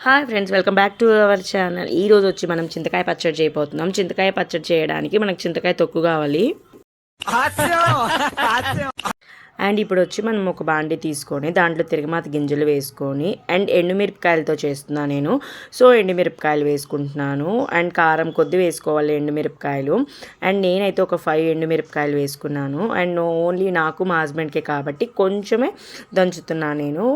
Hi friends welcome back to our channel ఈ రోజు వచ్చి మనం చింతకాయ పచ్చడి చేయబోతున్నాం. చింతకాయ పచ్చడి చేయడానికి మనకు చింతకాయ తొక్కు కావాలి. అండ్ ఇప్పుడు వచ్చి మనం ఒక బాండి తీసుకొని దాంట్లో తిరగమాత గింజలు వేసుకొని అండ్ ఎండుమిరపకాయలతో చేస్తున్నాను నేను. సో ఎండుమిరపకాయలు వేసుకుంటున్నాను. అండ్ కారం కొద్ది వేసుకోవాలి ఎండుమిరపకాయలు. అండ్ నేనైతే ఒక ఫైవ్ ఎండుమిరపకాయలు వేసుకున్నాను. అండ్ ఓన్లీ నాకు మా హస్బెండ్కే కాబట్టి కొంచెమే దంచుతున్నాను నేను.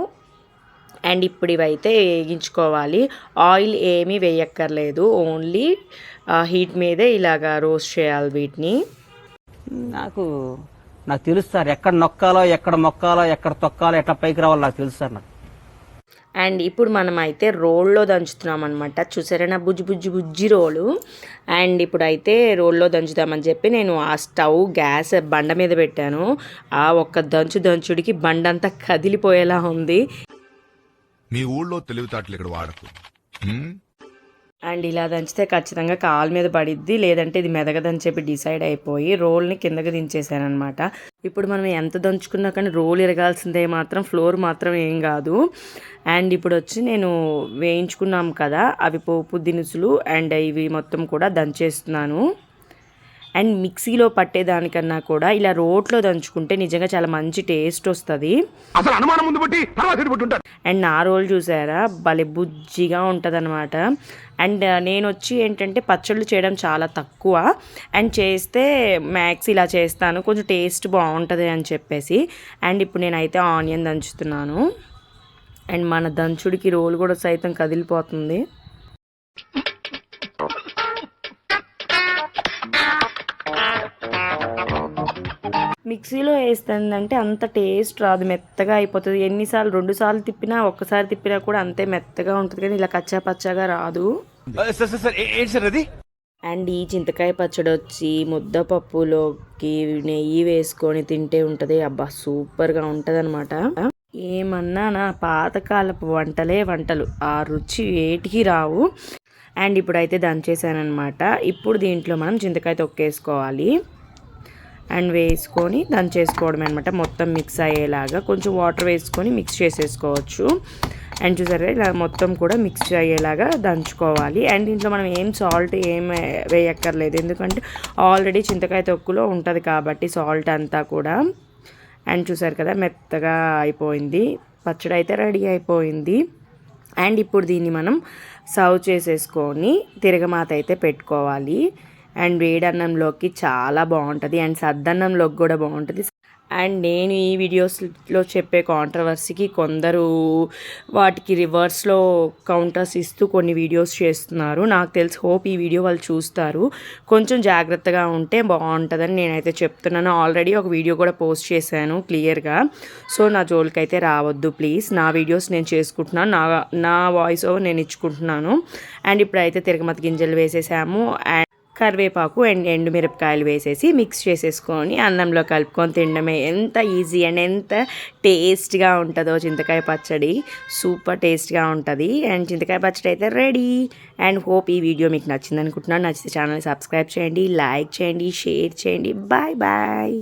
అండ్ ఇప్పుడు ఇవైతే వేగించుకోవాలి. ఆయిల్ ఏమీ వేయక్కర్లేదు. ఓన్లీ హీట్ మీదే ఇలాగా రోస్ట్ చేయాలి వీటిని. నాకు నాకు తెలుసు సార్ ఎక్కడ నొక్కాలో ఎక్కడ మొక్కాలో ఎక్కడ తొక్కాలో ఎట్లా పైకి రావాలో నాకు తెలుసు సార్ నాకు. అండ్ ఇప్పుడు మనం అయితే రోల్లో దంచుతున్నాం అనమాట చూసారా నా బుజ్జి బుజ్జి బుజ్జి రోలు? అండ్ ఇప్పుడు అయితే రోల్లో దంచుదామని చెప్పి నేను ఆ స్టవ్ గ్యాస్ బండ మీద పెట్టాను. ఆ ఒక్క దంచు దంచుడికి బండ అంతా కదిలిపోయేలా ఉంది. మీ ఊళ్ళో తెలివితేటలు ఇక్కడ వాడకు. అండ్ ఇలా దంచితే ఖచ్చితంగా కాలు మీద పడిద్ది లేదంటే ఇది మెదగదని చెప్పి డిసైడ్ అయిపోయి రోల్ని కిందకి దించేసాను అనమాట ఇప్పుడు మనం ఎంత దంచుకున్నా కానీ రోల్ ఇరగాల్సిందే మాత్రం ఫ్లోర్ మాత్రం ఏం కాదు. అండ్ ఇప్పుడు వచ్చి నేను వేయించుకున్నాం కదా అవి పోపు దినుసులు అండ్ ఇవి మొత్తం కూడా దంచేస్తున్నాను. అండ్ మిక్సీలో పట్టేదానికన్నా కూడా ఇలా రోట్లో దంచుకుంటే నిజంగా చాలా మంచి టేస్ట్ వస్తుంది. అండ్ నా రోల్ చూసారా? భలే బుజ్జిగా ఉంటుంది అనమాట అండ్ నేను వచ్చి ఏంటంటే పచ్చళ్ళు చేయడం చాలా తక్కువ. అండ్ చేస్తే మ్యాక్స్ ఇలా చేస్తాను కొంచెం టేస్ట్ బాగుంటుంది అని చెప్పేసి. అండ్ ఇప్పుడు నేనైతే ఆనియన్ దంచుతున్నాను. అండ్ మన దంచుడికి రోల్ కూడా సైతం కదిలిపోతుంది. మిక్సీలో వేస్తుందంటే అంత టేస్ట్ రాదు మెత్తగా అయిపోతుంది. ఎన్నిసార్లు రెండు సార్లు తిప్పినా ఒక్కసారి తిప్పినా కూడా అంతే మెత్తగా ఉంటుంది. కానీ ఇలా కచ్చా పచ్చగా రాదు. అండ్ ఈ చింతకాయ పచ్చడి వచ్చి ముద్దపప్పులోకి నెయ్యి వేసుకొని తింటే ఉంటుంది. అబ్బా సూపర్గా ఉంటుంది అనమాట ఏమన్నా నా పాతకాలపు వంటలే వంటలు. ఆ రుచి వేటికి రావు. అండ్ ఇప్పుడైతే దంచేసానమాట ఇప్పుడు దీంట్లో మనం చింతకాయ తొక్కేసుకోవాలి. అండ్ వేసుకొని దంచేసుకోవడం అనమాట మొత్తం మిక్స్ అయ్యేలాగా కొంచెం వాటర్ వేసుకొని మిక్స్ చేసేసుకోవచ్చు. అండ్ చూసారా ఇలా మొత్తం కూడా మిక్స్ అయ్యేలాగా దంచుకోవాలి. అండ్ దీంట్లో మనం ఏం సాల్ట్ ఏం వేయక్కర్లేదు. ఎందుకంటే ఆల్రెడీ చింతకాయ తొక్కులో ఉంటుంది కాబట్టి సాల్ట్ అంతా కూడా. అండ్ చూసారు కదా మెత్తగా అయిపోయింది. పచ్చడి అయితే రెడీ అయిపోయింది. అండ్ ఇప్పుడు దీన్ని మనం సర్వ్ చేసేసుకొని తిరగమాత అయితే పెట్టుకోవాలి. అండ్ వేడన్నంలోకి చాలా బాగుంటుంది. అండ్ సద్దన్నంలోకి కూడా బాగుంటుంది. అండ్ నేను ఈ వీడియోస్లో చెప్పే కాంట్రవర్సీకి కొందరు వాటికి రివర్స్లో కౌంటర్స్ ఇస్తూ కొన్ని వీడియోస్ చేస్తున్నారు. నాకు తెలిసి హోప్ ఈ వీడియో వాళ్ళు చూస్తారు. కొంచెం జాగ్రత్తగా ఉంటే బాగుంటుందని నేనైతే చెప్తున్నాను. ఆల్రెడీ ఒక వీడియో కూడా పోస్ట్ చేశాను క్లియర్గా సో నా జోలికైతే రావద్దు ప్లీజ్ నా వీడియోస్ నేను చేసుకుంటున్నాను. నా నా వాయిస్ ఓవర్ నేను ఇచ్చుకుంటున్నాను. అండ్ ఇప్పుడైతే తిరగమతి గింజలు వేసేసాము. అండ్ కరివేపాకు అండ్ ఎండుమిరపకాయలు వేసేసి మిక్స్ చేసేసుకొని అన్నంలో కలుపుకొని తినడమే ఎంత ఈజీ అండ్ ఎంత టేస్ట్గా ఉంటుందో చింతకాయ పచ్చడి. సూపర్ టేస్ట్గా ఉంటుంది. అండ్ చింతకాయ పచ్చడి అయితే రెడీ. అండ్ హోప్ ఈ వీడియో మీకు నచ్చింది అనుకుంటున్నాను నచ్చితే ఛానల్ సబ్స్క్రైబ్ చేయండి లైక్ చేయండి షేర్ చేయండి. Bye bye.